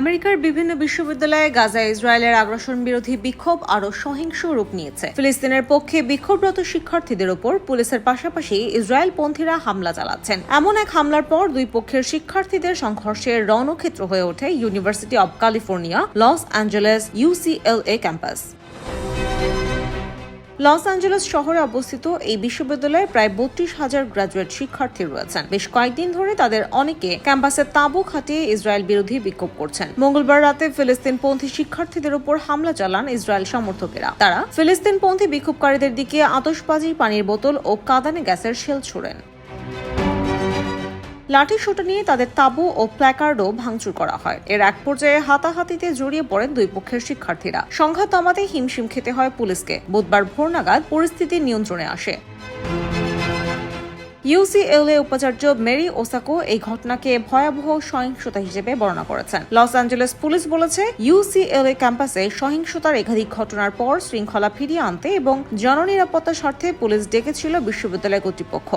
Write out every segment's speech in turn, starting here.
আমেরিকার বিভিন্ন বিশ্ববিদ্যালয়ে গাজা ইসরায়েলের আগ্রাসন বিরোধী বিক্ষোভ আরও সহিংস রূপ নিয়েছে। ফিলিস্তিনের পক্ষে বিক্ষোভরত শিক্ষার্থীদের ওপর পুলিশের পাশাপাশি ইসরায়েল পন্থীরা হামলা চালাচ্ছেন। এমন এক হামলার পর দুই পক্ষের শিক্ষার্থীদের সংঘর্ষের রণক্ষেত্র হয়ে ওঠে university of California, Los Angeles UCLA campus. Los Angeles শহরে অবস্থিত এই বিশ্ববিদ্যালয়ে প্রায় বত্রিশ হাজার গ্রাজুয়েট শিক্ষার্থী রয়েছেন। বেশ কয়েকদিন ধরে তাদের অনেকে ক্যাম্পাসে তাঁবু খাটিয়ে ইসরায়েল বিরোধী বিক্ষোভ করছেন। মঙ্গলবার রাতে ফিলিস্তিনপন্থী শিক্ষার্থীদের উপর হামলা চালান ইসরায়েল সমর্থকেরা। তারা ফিলিস্তিনপন্থী বিক্ষোভকারীদের দিকে আতশবাজি, পানির বোতল ও কাদানে গ্যাসের শেল ছোড়েন। লাঠি সোটা নিয়ে তাদের তাঁবু ও প্ল্যাকার্ডও ভাঙচুর করা হয়। এর এক পর্যায়ে হাতাহাতিতে জড়িয়ে পড়েন দুই পক্ষের শিক্ষার্থীরা। সংঘাত দমাতে হিমশিম খেতে হয় পুলিশকে। বুধবার ভোর নাগাদ পরিস্থিতি নিয়ন্ত্রণে আসে। ইউসিএলএ উপাচার্য মেরি ওসাকো এই ঘটনাকে ভয়াবহ সহিংসতা হিসেবে বর্ণনা করেছেন। লস অ্যাঞ্জেলেস পুলিশ বলেছে ইউসিএলএ ক্যাম্পাসে সহিংসতার একাধিক ঘটনার পর শৃঙ্খলা ফিরিয়ে আনতে এবং জননিরাপত্তার স্বার্থে পুলিশ ডেকেছিল বিশ্ববিদ্যালয় কর্তৃপক্ষ।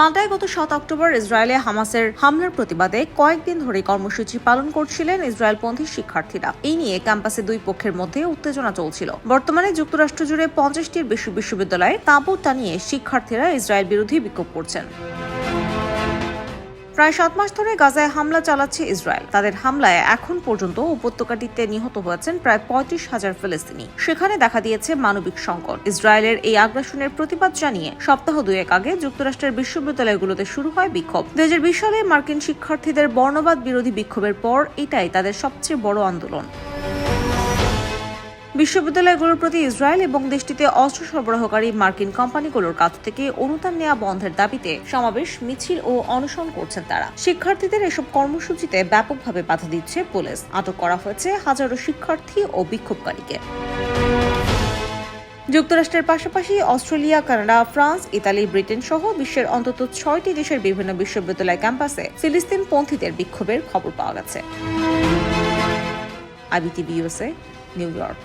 পাল্টায় গত সাত অক্টোবর ইসরায়েলে হামাসের হামলার প্রতিবাদে কয়েকদিন ধরে কর্মসূচি পালন করছিলেন ইসরায়েলপন্থী শিক্ষার্থীরা। এই নিয়ে ক্যাম্পাসে দুই পক্ষের মধ্যে উত্তেজনা চলছিল। বর্তমানে যুক্তরাষ্ট্র জুড়ে পঞ্চাশটির বেশি বিশ্ববিদ্যালয়ে তাঁবু টানিয়ে শিক্ষার্থীরা ইসরায়েল বিরোধী বিক্ষোভ করছেন। প্রায় সাত মাস ধরে গাজায় হামলা চালাচ্ছে ইসরায়েল। তাদের হামলায় এখন পর্যন্ত উপত্যকাটিতে নিহত হয়েছেন প্রায় পঁয়ত্রিশ হাজার ফিলিস্তিনি। সেখানে দেখা দিয়েছে মানবিক সংকট। ইসরায়েলের এই আগ্রাসনের প্রতিবাদ জানিয়ে সপ্তাহ দুয়েক আগে যুক্তরাষ্ট্রের বিশ্ববিদ্যালয়গুলোতে শুরু হয় বিক্ষোভ। দু হাজার বিশ সালে মার্কিন শিক্ষার্থীদের বর্ণবাদ বিরোধী বিক্ষোভের পর এটাই তাদের সবচেয়ে বড় আন্দোলন। বিশ্ববিদ্যালয়গুলোর প্রতি ইসরায়েল এবং দেশটিতে অস্ত্র সরবরাহকারী মার্কিন কোম্পানিগুলোর কাছ থেকে অনুদান নেওয়া বন্ধের দাবিতে সমাবেশ, মিছিল ও অনশন করছেন তারা। শিক্ষার্থীদের এসব কর্মসূচিতে ব্যাপকভাবে বাধা দিচ্ছে পুলিশ। আটক করা হয়েছে হাজারো শিক্ষার্থী ও বিক্ষোভকারীকে। যুক্তরাষ্ট্রের পাশাপাশি Australia, Canada, France, Italy, Britain সহ বিশ্বের অন্তত ছয়টি দেশের বিভিন্ন বিশ্ববিদ্যালয় ক্যাম্পাসে ফিলিস্তিন পন্থীদের বিক্ষোভের খবর পাওয়া গেছে। New York